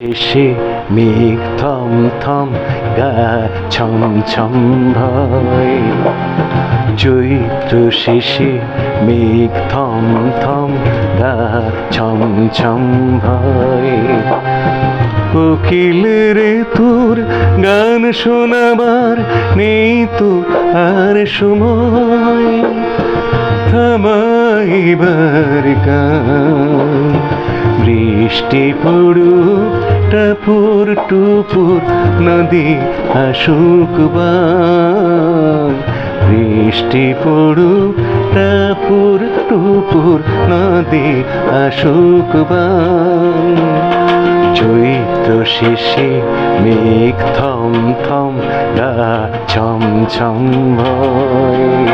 এসে মেঘ থম থম গা ছম ছম ভয়। চৈত্র শেষে মেঘ থম থম গা ছম ছম ভয়। কোকিল রে, তোর গান শোনাবার নেই তো আর সময়। থামাইবার গান। বৃষ্টি পড়ুক টাপুর টুপুর নদী আসুক বৃষ্টি পড়ুক টাপুর টুপুর নদী আসুক চৈত্র শেষে মেঘ থম থম গা ছম ছম ভয়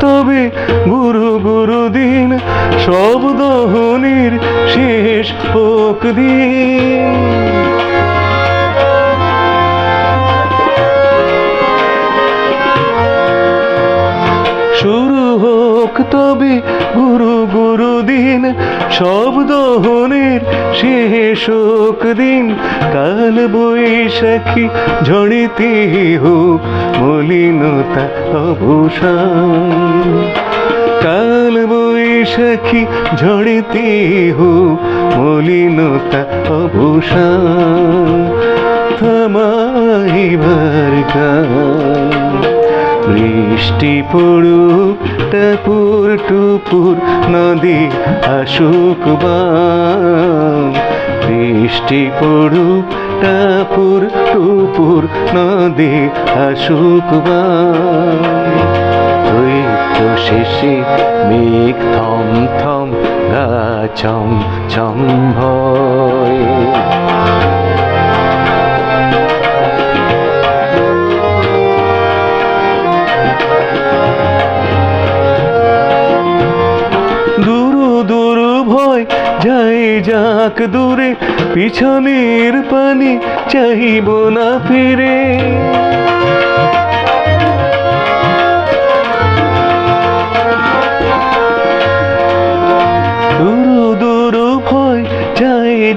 তবে গুরু গুরু দিন সব দহনির শেষ হোক দিন শুরু হোক তবে গুরু গুরু দিন সব দহনের শেষ হোক দিন, কাল বৈশাখী ঝড়িতে হোক মলিনতা অভূষণ কাল বৈশাখী ঝড়িতে হোক মলিনতা অভূষণ থামাইবার গান। বৃষ্টি পড়ুক টাপুর টুপুর নদী আসুক বৃষ্টি পড়ুক টাপুর টুপুর নদী আসুক বান চৈত্র শেষে মেঘ থম থম গা ছম ভয়। ভয় যাই যাক দূরে, পিছনের পানি চাইব না ফিরে।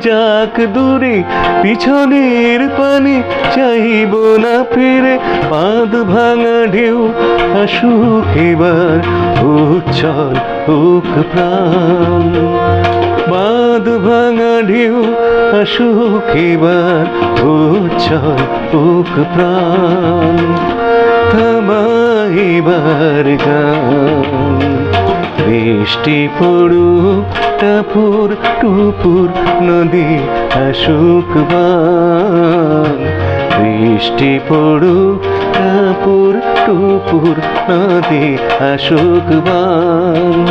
যাক দূরে, পিছনের পানি চাইব না ফিরে। বাঁধ ভাঙা ঢেউ আসুক এবার উচ্ছল হোক প্রাণ। বাঁধ ভাঙা ঢেউ আসুক এবার উচ্ছল হোক প্রাণ। থামাইবার গান। বৃষ্টি পড়ুক টাপুর টুপুর নদী আসুক বান। বৃষ্টি পড়ুক টাপুর টুপুর, নদী আসুক বান।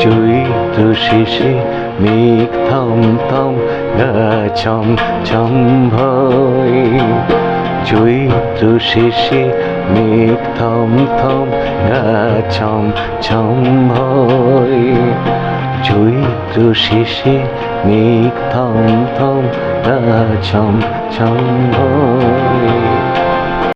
চৈত্র শেষে মেঘ থম থম, গা ছম ভয়। চৈত্র শেষে মেঘ থম থম, গা ছম ছম ভয়। চৈত্র শেষে মেঘ থম থম ছম ছম